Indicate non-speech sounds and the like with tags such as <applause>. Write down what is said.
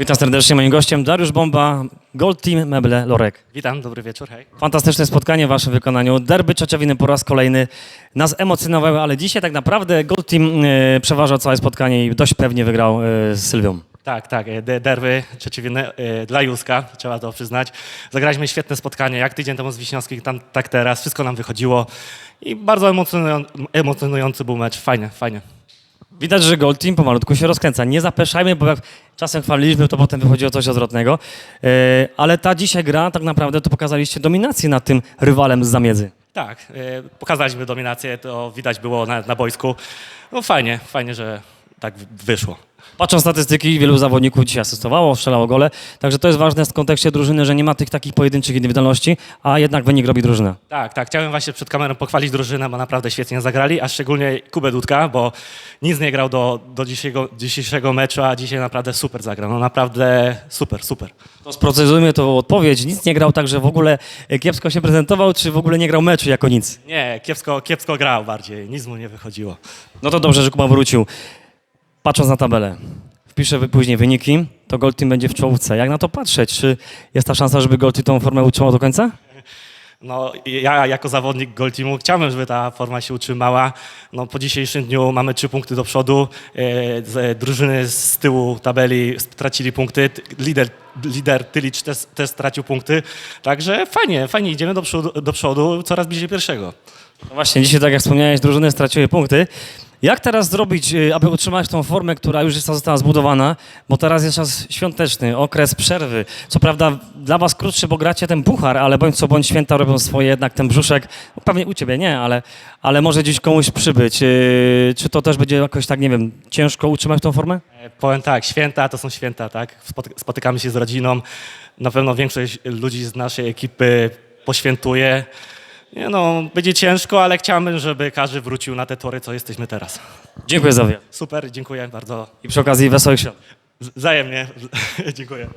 Witam serdecznie. Moim gościem Dariusz Bomba, Gold Team Meble Lorek. Witam, dobry wieczór, hej. Fantastyczne spotkanie w waszym wykonaniu. Derby Ciociowiny po raz kolejny nas emocjonowały, ale dzisiaj tak naprawdę Gold Team e, przeważał całe spotkanie i dość pewnie wygrał e, z Sylwią. Tak, tak, e, de- derby e, dla Józka, trzeba to przyznać. Zagraliśmy świetne spotkanie, jak tydzień temu z Wiśniowskim, tam, tak teraz, wszystko nam wychodziło i bardzo emocjonują, emocjonujący był mecz, fajnie, fajnie. Widać, że Gold Team pomalutku się rozkręca. Nie zapeszajmy, bo jak czasem chwaliliśmy, to potem wychodziło coś odwrotnego. E, ale ta dzisiaj gra, tak naprawdę to pokazaliście dominację nad tym rywalem z zamiedzy. Tak, e, pokazaliśmy dominację, to widać było na, na boisku. No fajnie, fajnie, że tak wyszło. Patrząc statystyki, wielu zawodników dzisiaj asystowało, strzelało gole, także to jest ważne w kontekście drużyny, że nie ma tych takich pojedynczych indywidualności, a jednak wynik robi drużyna. Tak, tak. Chciałem właśnie przed kamerą pochwalić drużynę, bo naprawdę świetnie zagrali, a szczególnie Kubę Dudka, bo nic nie grał do, do dzisiejszego, dzisiejszego meczu, a dzisiaj naprawdę super zagrał. No naprawdę super, super. To sprecyzujmy tą odpowiedź. Nic nie grał tak, że w ogóle kiepsko się prezentował, czy w ogóle nie grał meczu jako nic. Nie, kiepsko, kiepsko grał bardziej, nic mu nie wychodziło. No to dobrze, że Kuba wrócił. Patrząc na tabelę, wpiszę później wyniki, to Gold Team będzie w czołówce. Jak na to patrzeć? Czy jest ta szansa, żeby Gold Team tą formę utrzymał do końca? <laughs> No, ja jako zawodnik Gold Teamu chciałbym, żeby ta forma się utrzymała. No, po dzisiejszym dniu mamy trzy punkty do przodu. E, z, drużyny z tyłu tabeli stracili punkty. Lider, lider Tylicz też, też stracił punkty. Także fajnie, fajnie idziemy do przodu, do przodu coraz bliżej pierwszego. No właśnie, dzisiaj, tak jak wspomniałeś, drużyny straciły punkty. Jak teraz zrobić, y, aby utrzymać tą formę, która już została zbudowana? Bo teraz jest czas świąteczny, okres przerwy. Co prawda dla was krótszy, bo gracie ten puchar, ale bądź co bądź święta robią swoje, jednak ten brzuszek, no pewnie u ciebie nie, ale, ale może gdzieś komuś przybyć. Y, Czy to też będzie jakoś tak, nie wiem, ciężko utrzymać tą formę? E, Powiem tak, święta to są święta, tak? Spoty- Spotykamy się z rodziną. Na pewno większość ludzi z naszej ekipy poświętuje. Nie no, będzie ciężko, ale chciałbym, żeby każdy wrócił na te tory, co jesteśmy teraz. Dziękuję za wywiad. Super, dziękuję bardzo. I przy okazji wesołych świąt. Wzajemnie, <laughs> dziękuję.